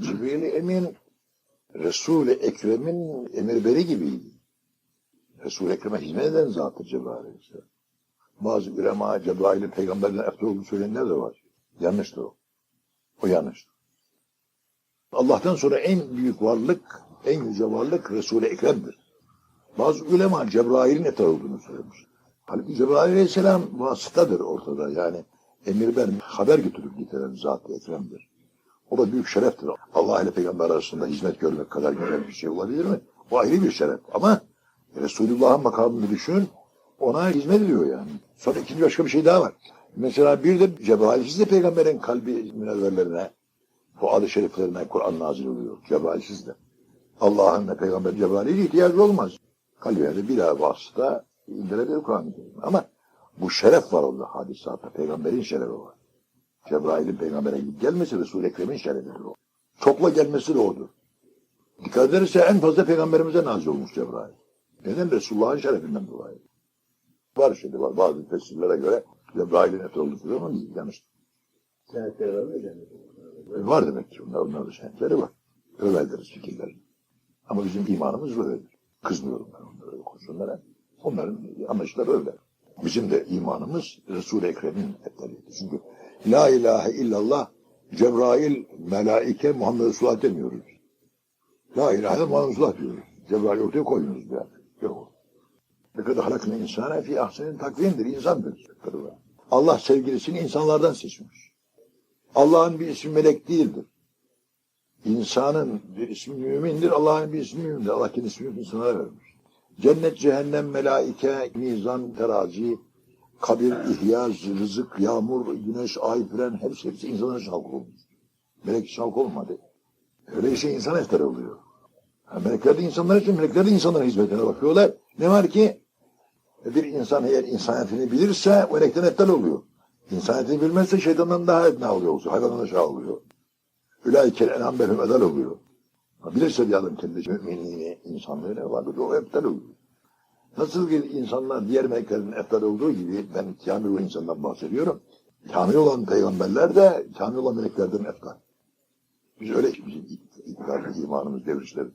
Cibril Emin Resul-i Ekrem'in emirberi gibiydi. Resul-i Ekrem'e hizmet eden zattır Cebrail. Bazı ülema Cebrail'in peygamberden eftal olduğunu söyleyenler de var. Yanlıştır o. O yanlıştır. Allah'tan sonra en büyük varlık, en yüce varlık Resul-i Ekrem'dir. Bazı ulema Cebrail'in eftal olduğunu söylemiş. Halbuki Cebrail Aleyhisselam vasıtadır ortada. Yani emirber haber götürüp getiren Zat-ı Ekrem'dir. O da büyük şereftir. Allah ile peygamber arasında hizmet görmek kadar güzel bir şey olabilir mi? Bu ayrı bir şeref. Ama Resulullah'ın makamını düşün, ona hizmet ediyor yani. Sonra ikinci başka bir şey daha var. Mesela bir de Cebrail'siz de peygamberin kalbi münevverlerine, fuadı şeriflerine Kur'an nazil oluyor. Cebrail'siz de. Allah'ın ve peygamber Cebrail'e ihtiyacı olmaz. Kalbine de bir vasıta indirebilir Kur'an-ı. Ama bu şeref var orada hadisatta. Peygamberin şerefi var. Cebrail'in peygambere gidip gelmesi Resul-i Ekrem'in şerefidir o. Çokla gelmesi de odur. Dikkat ederse en fazla peygamberimize nazil olmuş Cebrail. Neden? Resulullah'ın şerefinden dolayı. Var şimdi var. Bazı tefsirlere göre Cebrail'in eti olduğu ama. Yanlış. Senetleri var mı cennet? Var demek ki. Onlar, onların da senetleri var. Öveldir fikirler. Ama bizim imanımız böyledir. Kızmıyorum ben onlara öyle. Onların anlayışları öyle. Bizim de imanımız Resul-i Ekrem'in etleriydi. Çünkü La ilahe illallah Cebrail, melaike, Muhammed Resulullah demiyoruz. La ilahe Muhammed Resulullah diyoruz. Cebrail ortaya koyuyoruz bir an. Yok. Ne kadar halakın insana fi ahsenin takvimdir, insandır. Allah sevgilisini insanlardan seçmiş. Allah'ın bir ismi melek değildir. İnsanın bir ismi mümindir, Allah'ın bir ismi mümindir. Allah kendi ismini insanlara vermiş. Cennet, cehennem, melaike, mizan, terazi, kabir, ihya, rızık, yağmur, güneş, ay, fren hepsi hepsi insana şalk olmuş. Melek şalk olmadı. Öyle şey insan efteri oluyor. Ha, melekler de insanlar için, melekler de insanların hizmetine bakıyorlar. Ne var ki? Bir insan eğer insaniyetini bilirse o melekten eftal oluyor. İnsaniyetini bilmezse şeytandan daha etna oluyor. Hayvandan aşağı oluyor. Ülâikel enam behum edal oluyor. Bilirse bir adam kendi müminliğini, insanlığını vardır. O eftal oluyor. Nasıl ki insanlar diğer meleklerin eftal olduğu gibi ben kamil olan insandan bahsediyorum. Kamil olan peygamberler de kamil olan meleklerden eftal. Biz öyle bizim itikad, imanımız, devrişlerimiz.